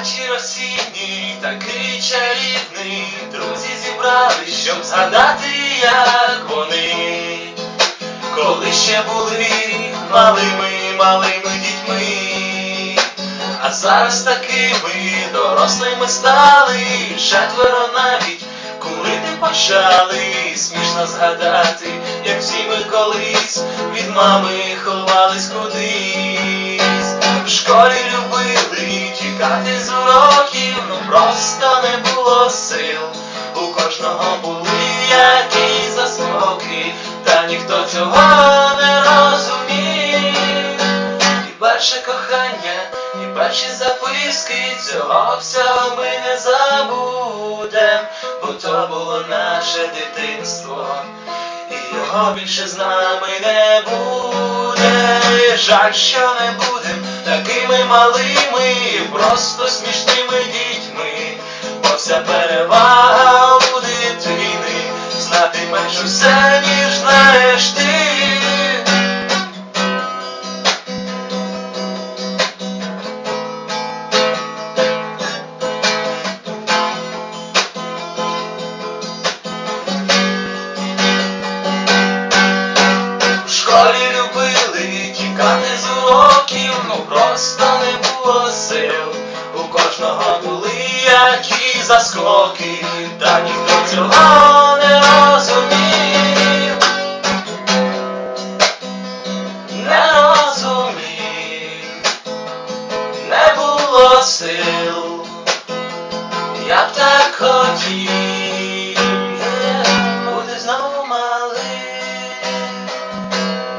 Вечір осінній, такий чарівний, друзі зібрались, щоб згадати, як вони, коли ще були малими, малими дітьми, а зараз такими дорослими стали, четверо навіть курити почали, смішно згадати, як всі ми колись від мами ховались кудись. В школі тікати з уроків, ну просто не було сил. У кожного були якісь заскоки, та ніхто цього не розумів. І перше кохання, і перші записки, цього всього ми не забудем, бо то було наше дитинство, і його більше з нами не буде. Жаль, що не будем такими малими, просто смішними дітьми, бо вся перевага у дитини, знати менше все, ніж знаєш міста не було сил, у кожного були які заскоки, та ніхто цього не розумів, не розумів, не було сил, я б так хотів.